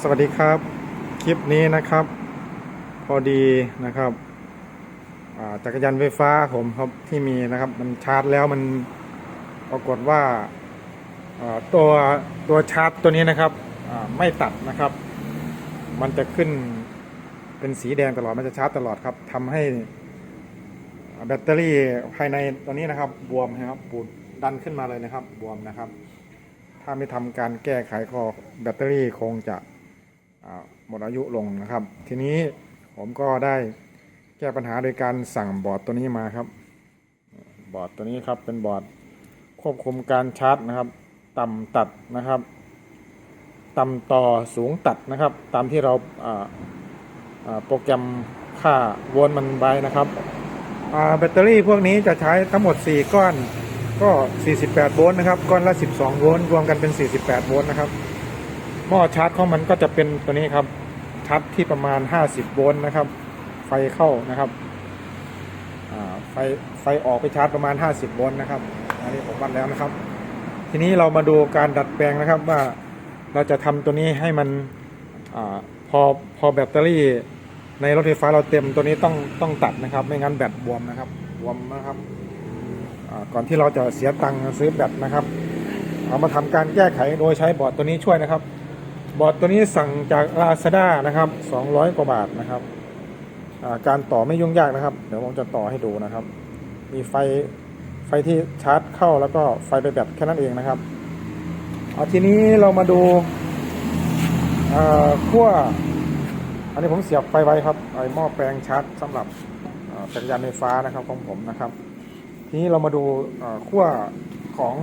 สวัสดีครับ คลิปนี้นะครับ พอดีนะครับจักรยานไฟฟ้าผมครับที่มีนะครับ มันชาร์จแล้วมันปรากฏว่าตัวตัวชาร์จตัวนี้นะครับไม่ตัดนะครับ มันจะขึ้นเป็นสีแดงตลอดมันจะชาร์จตลอดครับทำให้แบตเตอรี่ภายในตัวนี้นะครับ บวมนะครับปูดดันขึ้นมาเลยนะครับ บวมนะครับ ถ้าไม่ทำการแก้ไขก็แบตเตอรี่คงจะ หมดอายุลงนะครับ ทีนี้ผมก็ได้แก้ปัญหาโดยการสั่งบอร์ดตัวนี้มาครับ บอร์ดตัวนี้ครับเป็นบอร์ดควบคุมการชาร์จนะครับ ต่ำตัดนะครับ ต่ำต่อสูงตัดนะครับ ตามที่เราาาโปรแกรมค่าวลต์มันไว้นะครับแบตเตอรี่พวกนี้จะใช้ทั้งหมด 4 ก้อนก็ 48 โวลต์นะครับ ก้อนละ 12 โวลต์รวมกันเป็น 48 โวลต์นะครับ หม้อชาร์จของมันก็จะเป็นตัวนี้ครับชาร์จที่ประมาณ 50 โวลต์นะครับ ไฟเข้านะครับไฟไฟออกไปชาร์จประมาณ 50 โวลต์นะครับ อันนี้ผมวัดแล้วนะครับ ทีนี้เรามาดูการดัดแปลงนะครับว่าเราจะทำตัวนี้ให้มันอพอพอแบตเตอรี่ในรถไฟฟ้าเราเต็มตัวนี้ต้องต้องตัดนะครับ ไม่งั้นแบตบวมนะครับบวมนะครับก่อนที่เราจะเสียตังค์ซื้อแบตนะครับ เอามาทำการแก้ไขโดยใช้บอร์ดตัวนี้ช่วยนะครับ บอร์ดตัวนี้สั่งจาก Lazada นะครับ 200 กว่าบาทนะครับ การต่อไม่ยุ่งยากนะครับ เดี๋ยวผมจะต่อให้ดูนะครับ มีไฟไฟที่ชาร์จเข้าแล้วก็ไฟไปแบตแค่นั้นเองนะครับเอาทีนี้เรามาดูขั้วอันนี้ผมเสียบไฟไว้ครับไอหม้อแปลงชาร์จสำหรับจักรยานไฟฟ้านะครับของผมนะครับ ทีนี้เรามาดูขั้วของ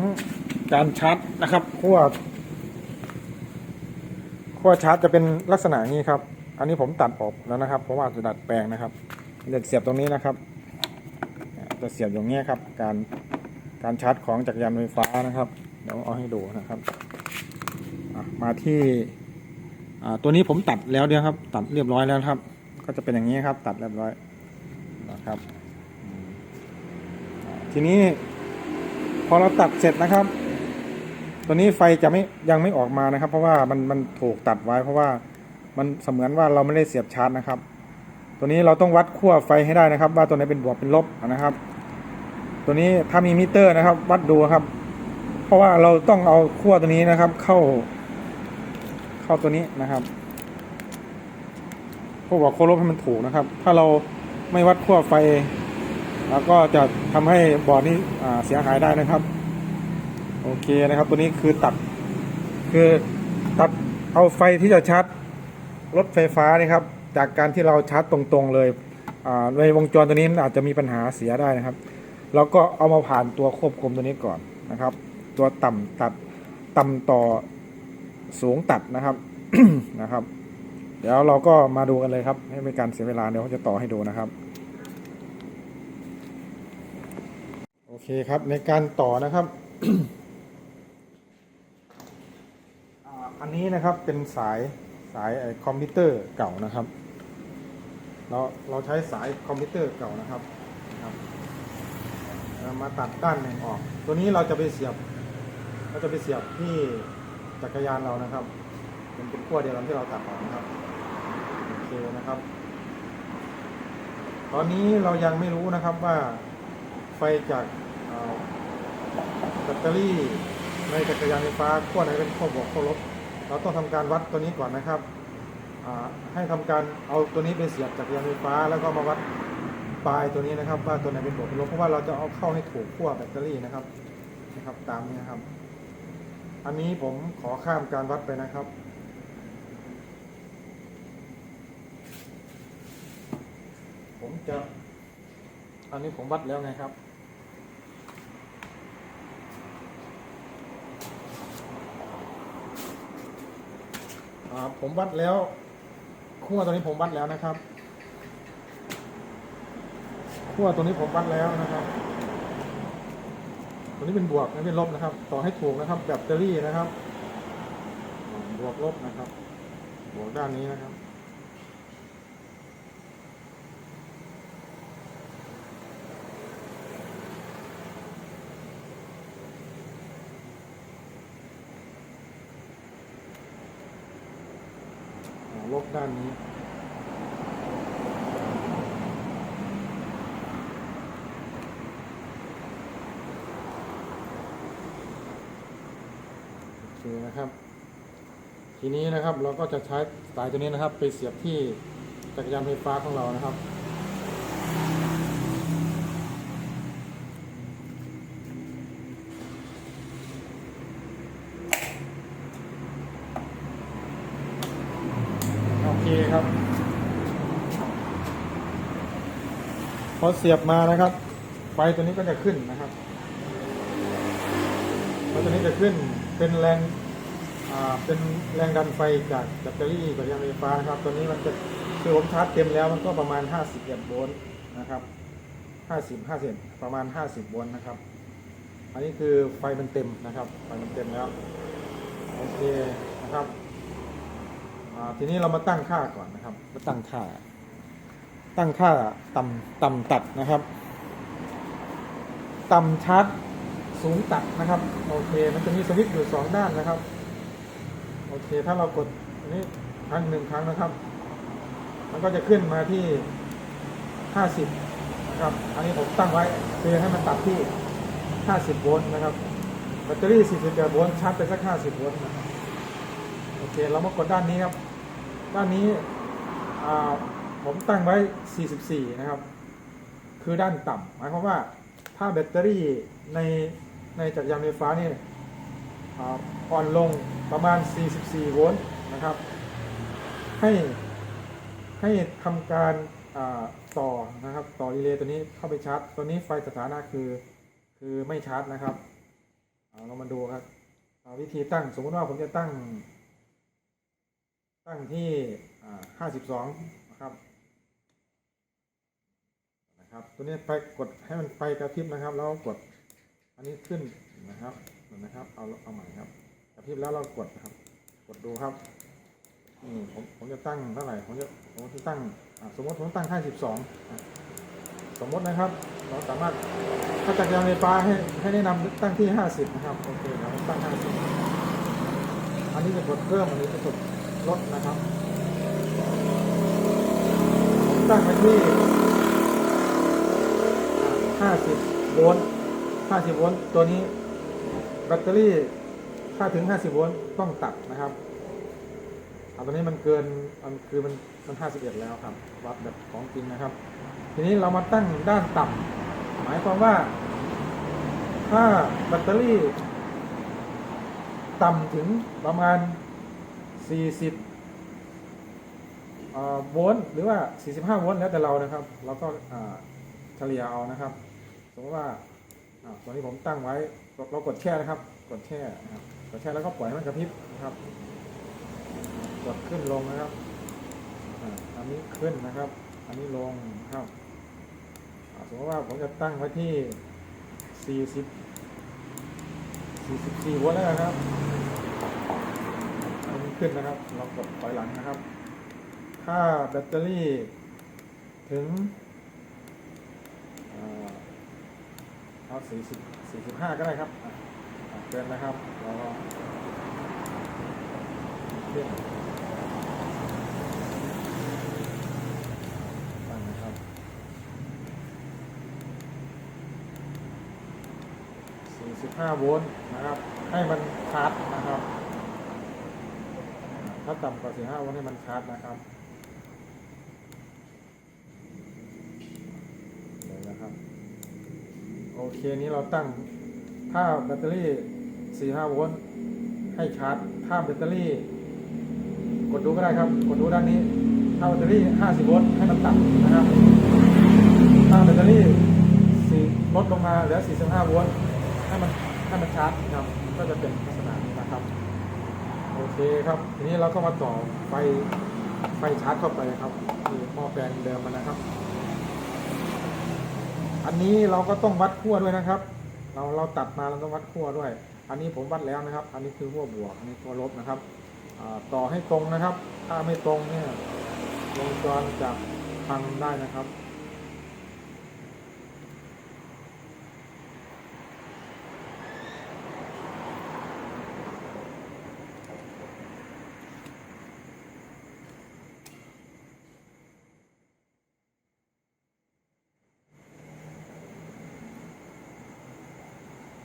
การชาร์จนะครับขั้ว ขั้วชาร์จจะเป็นลักษณะนี้ครับ อันนี้ผมตัดออกแล้วนะครับ เพราะว่าจะดัดแปลงนะครับจะเสียบตรงนี้นะครับ จะเสียบอย่างนี้ครับ การการชาร์จของจักรยานไฟฟ้านะครับเดี๋ยวเอาให้ดูนะครับมาที่ตัวนี้ผมตัดแล้วเดียวครับ ตัดเรียบร้อยแล้วครับ ก็จะเป็นอย่างนี้ครับ ตัดเรียบร้อยนะครับ ทีนี้พอเราตัดเสร็จนะครับ ตัวนี้ไฟจะไม่ยังไม่ออกมานะครับ เพราะว่ามันมันถูกตัดไว้ เพราะว่ามันเสมือนว่าเราไม่ได้เสียบชาร์จนะครับ ตัวนี้เราต้องวัดขั้วไฟให้ได้นะครับ ว่าตัวไหนเป็นบวกเป็นลบนะครับ ตัวนี้ถ้ามีมิเตอร์นะครับ วัดดูครับ เพราะว่าเราต้องเอาขั้วตัวนี้นะครับ เข้า เข้าตัวนี้นะครับขั้วบวกขั้วลบให้มันถูกนะครับ ถ้าเราไม่วัดขั้วไฟ แล้วก็จะทำให้บอร์ดนี้เสียหายได้นะครับ โอเคนะครับ ตัวนี้คือตัด คือตัดเอาไฟที่จะชาร์จรถไฟฟ้านี่ครับ จากการที่เราชาร์จตรงๆเลยในวงจรตัวนี้อาจจะมีปัญหาเสียได้นะครับเราก็เอามาผ่านตัวควบคุมตัวนี้ก่อนนะครับ ตัวต่ำตัดต่ำต่อสูงตัดนะครับนะครับ เดี๋ยวเราก็มาดูกันเลยครับ ให้ไม่การเสียเวลาเดี๋ยวเขาจะต่อให้ดูนะครับโอเคครับในการต่อนะครับ อ่าอั นนี้นะครับเป็นสายสายคอมพิวเตอร์เก่านะครับ เราเราใช้สายคอมพิวเตอร์เก่านะครับครับเอามาตัดด้านหนึ่งออก ตัวนี้เราจะไปเสียบเราจะไปเสียบที่จักรยานเรานะครับเป็นเป็นขั้วเดียวกันที่เราตัดออกนะครับโอเคนะครับ ตอนนี้เรายังไม่รู้นะครับว่าไฟจากแบตเตอรี่ในจักรยานไฟฟ้าขั้วไหนเป็นขั้วบวกขั้วลบ เราต้องทำการวัดตัวนี้ก่อนนะครับให้ทำการเอาตัวนี้ไปเสียบจักรยานไฟฟ้า แล้วก็มาวัดปลายตัวนี้นะครับว่าตัวไหนเป็นบวกเป็นลบเพราะว่าเราจะเอาเข้าให้ถูกขั้วแบตเตอรี่นะครับนะครับตามนี้นะครับ อันนี้ผมขอข้ามการวัดไปนะครับผมจะ อันนี้ผมวัดแล้วไงครับ ผมวัดแล้วขั้วตัวนี้ผมวัดแล้วนะครับขั้วตัวนี้ผมวัดแล้วนะครับ ตัวนี้เป็นบวกไม่เป็นลบนะครับ ต่อให้ถูกนะครับแบตเตอรี่นะครับ บวกลบนะครับ บวกด้านนี้นะครับ กด้านนี้โอเคนะครับ ทีนี้นะครับเราก็จะใช้สายตัวนี้นะครับ ไปเสียบที่จักรยานไฟฟ้าของเรานะครับ โอเคครับ พอเสียบมานะครับ ไฟตัวนี้ก็จะขึ้นนะครับไฟตัวนี้จะขึ้นเป็นแรงเป็นแรงดันไฟจากแบตเตอรี่กับยานไฟฟ้านะครับ ตัวนี้มันจะคือผมชาร์จเต็มแล้วมันก็ประมาณ51โวลต์นะครับ50 50ประมาณ 50โวลต์นะครับ อันนี้คือไฟมันเต็มนะครับ ไฟมันเต็มแล้วโอเคนะครับทีนี้เรามาตั้งค่าก่อนนะครับ มาตั้งค่า ตั้งค่าต่ำต่ำตัดนะครับ ต่ำชาร์จสูงตัดนะครับ โอเค มันจะมีสวิตช์อยู่สองด้านนะครับ โอเค ถ้าเรากดอันนี้ครั้งหนึ่งครั้งนะครับ มันก็จะขึ้นมาที่50นะครับ อันนี้ผมตั้งไว้คือให้มันตัดที่50โวลต์นะครับ แบตเตอรี่48โวลต์ชาร์จไปสัก50โวลต์นะครับโอเค เรามากดด้านนี้ครับ ด้านนี้อ่า ผมตั้งไว้ 44 นะครับ คือด้านต่ำหมายความว่าถ้าแบตเตอรี่ในในจักรยานไฟฟ้านี่อ่อนลงประมาณ 44 โวลต์นะครับ ให้ให้ทำการต่อนะครับ ต่อรีเลย์ตัวนี้เข้าไปชาร์จตัวนี้ไฟสถานะคือคือไม่ชาร์จนะครับเรามาดูครับวิธีตั้งสมมติว่าผมจะตั้ง ตั้งที่ 52 นะครับ ตัวนี้ไฟกดให้มันไฟกระพริบนะครับ แล้วกดอันนี้ขึ้นนะครับเห็นนะครับ เอาเอาใหม่ครับกระพริบแล้วเรากดนะครับ กดดูครับนี่ผมผมจะตั้งเท่าไหร่ผมจะผมจะตั้งสมมติผมตั้งค่า12อะสมมตินะครับ เราสามารถถ้าจักรยานไฟฟ้าให้ให้แนะนำตั้งที่50นะครับโอเคเราตั้ง50อันนี้จะกดเพิ่มอันนี้จะกดลดนะครับผมตั้งไปที่ 50 โวลต์ 50 โวลต์ ตัวนี้แบตเตอรี่ถ้าถึง 50 โวลต์ต้องตัดนะครับอตัวนี้มันเกินมันคือมันมัน 51 แล้วครับ วัดแบบของจริงนะครับ ทีนี้เรามาตั้งด้านต่ำหมายความว่า ถ้าแบตเตอรี่ ต่ำถึงประมาณ 40โวลต์หรือว่า 45 โวลต์แล้วแต่เรานะครับ เราก็เฉลี่ยเอานะครับ มมติว่าอ่าตัวนี้ผมตั้งไว้เรากดแช่นะครับ กดแช่นะครับกดแช่แล้วก็ปล่อยให้มันกระพริบนะครับ กดขึ้นลงนะครับอันนี้ขึ้นนะครับ อันนี้ลงนะครับสมมติว่าผมจะตั้งไว้ที่ 40 44โวลต์แล้วนะครับอันนี้ขึ้นนะครับ เรากดถอยหลังนะครับ ถ้าแบตเตอรี่ถึงอ่าเอา สี่สิบสี่สิบห้าก็ได้ครับเกินนะครับเราเลื่อนตั้งนะครับสี่สิบห้าโวลต์นะครับ ให้มันชาร์จนะครับ ถ้าต่ำกว่าสี่ห้าโวลต์ให้มันชาร์จนะครับเลยนะครับ โอ เคนี้เราตั้งถ้าแบตเตอรี่สี่ห้าโวลต์ให้ชาร์จถ้าแบตเตอรี่ กดดูก็ได้ครับ กดดูด้านนี้ถ้าแบตเตอรี่ห้าสิบโวลต์ให้มันต่ำนะครับ ถ้าแบตเตอรี่ลดลงมาเหลือสี่สิบห้าโวลต์ให้มันให้มันชาร์จนะครับก็จะเป็นลักษณะนี้นะครับ โอเคครับ ทีนี้เราก็มาต่อไฟไฟชาร์จเข้าไปครับนี่หม้อแปลงเดิมมันนะครับ อันนี้เราก็ต้องวัดขั้วด้วยนะครับ เราเราตัดมาเราต้องวัดขั้วด้วย อันนี้ผมวัดแล้วนะครับ อันนี้คือขั้วบวกอันนี้ขั้วลบนะครับต่อให้ตรงนะครับ ถ้าไม่ตรงเนี่ยวงจรจะพังได้นะครับ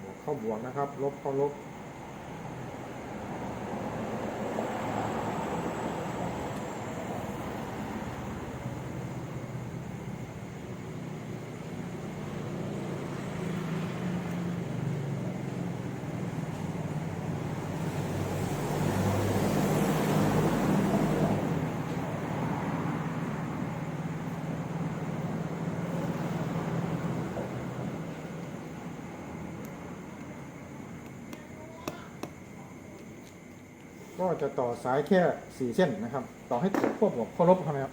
เข้าบวกนะครับ ลบเข้าลบ ก็จะต่อสายแค่สี่เส้นนะครับ ต่อให้ถูกขั้วบวกขั้วลบครับ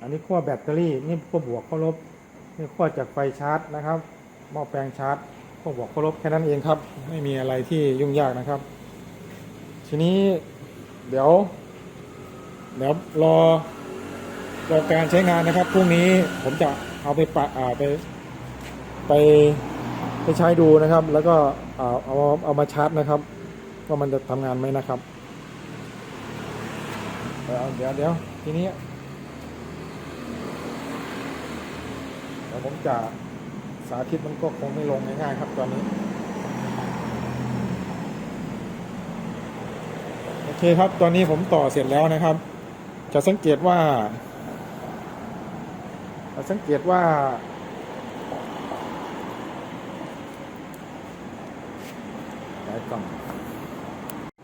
อันนี้ขั้วแบตเตอรี่นี่ขั้วบวกขั้วลบนี่ขั้วจากไฟชาร์จนะครับหม้อแปลงชาร์จขั้วบวกขั้วลบแค่นั้นเองครับ ไม่มีอะไรที่ยุ่งยากนะครับ ทีนี้เดี๋ยวเดี๋ยวรอรอการใช้งานนะครับพรุ่งนี้ผมจะเอาไปปะอ่าไปไปไปใช้ดูนะครับ แล้วก็เอาเอาเอามาชาร์จนะครับว่ามันจะทำงานไหมนะครับ เดี๋ยวเดี๋ยวเดี๋ยวทีนี้เดี๋ยวผมจะสาธิตมันก็คงไม่ลงง่ายๆครับตอนนี้ โอเคครับตอนนี้ผมต่อเสร็จแล้วนะครับ จะสังเกตว่าจะสังเกตว่าหลายกล่อง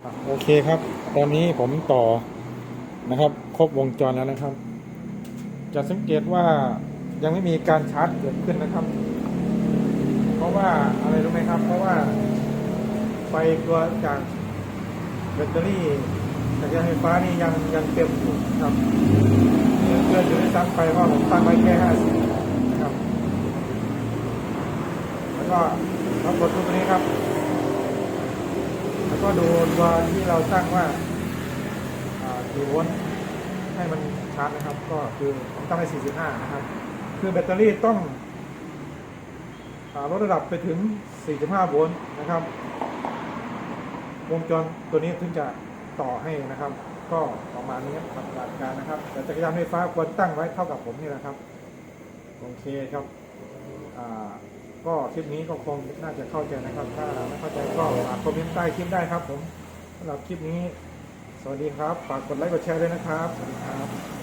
อะโอเคครับ ตอนนี้ผมต่อ นะครับ ครบวงจรแล้วนะครับ จะสังเกตว่ายังไม่มีการชาร์จเกิดขึ้นนะครับ เพราะว่าอะไรรู้ไหมครับ เพราะว่าไฟตัวจากแบตเตอรี่จากยานไฟฟ้านี่ยังยังเต็มอยู่ครับยังเกินอยู่ในซ้ำไปเพราผมตั้งไว้แค่ห้าสิบนะครับแล้วก็เรากดตัวนี้ครับ แล้วก็ดูตัวที่เราตั้งว่า กี่โวลต์ให้มันชาร์จนะครับ ก็คือผมตั้งไว้45 นะครับ คือแบตเตอรี่ต้องลดระดับไปถึง 45 โวลต์นะครับ วงจรตัวนี้ถึงจะต่อให้นะครับ ก็ประมาณนี้ครับหลักการนะครับ แต่จักรยานไฟฟ้าควรตั้งไว้เท่ากับผมนี่แหละครับ โอเคครับก็คลิปนี้ก็คงน่าจะเข้าใจนะครับ ถ้าไม่เข้าใจก็ฝากคอมเมนต์ใต้คลิปได้ครับผมสำหรับคลิปนี้ สวัสดีครับ ฝากกดไลค์กดแชร์ด้วยนะครับ สวัสดีครับ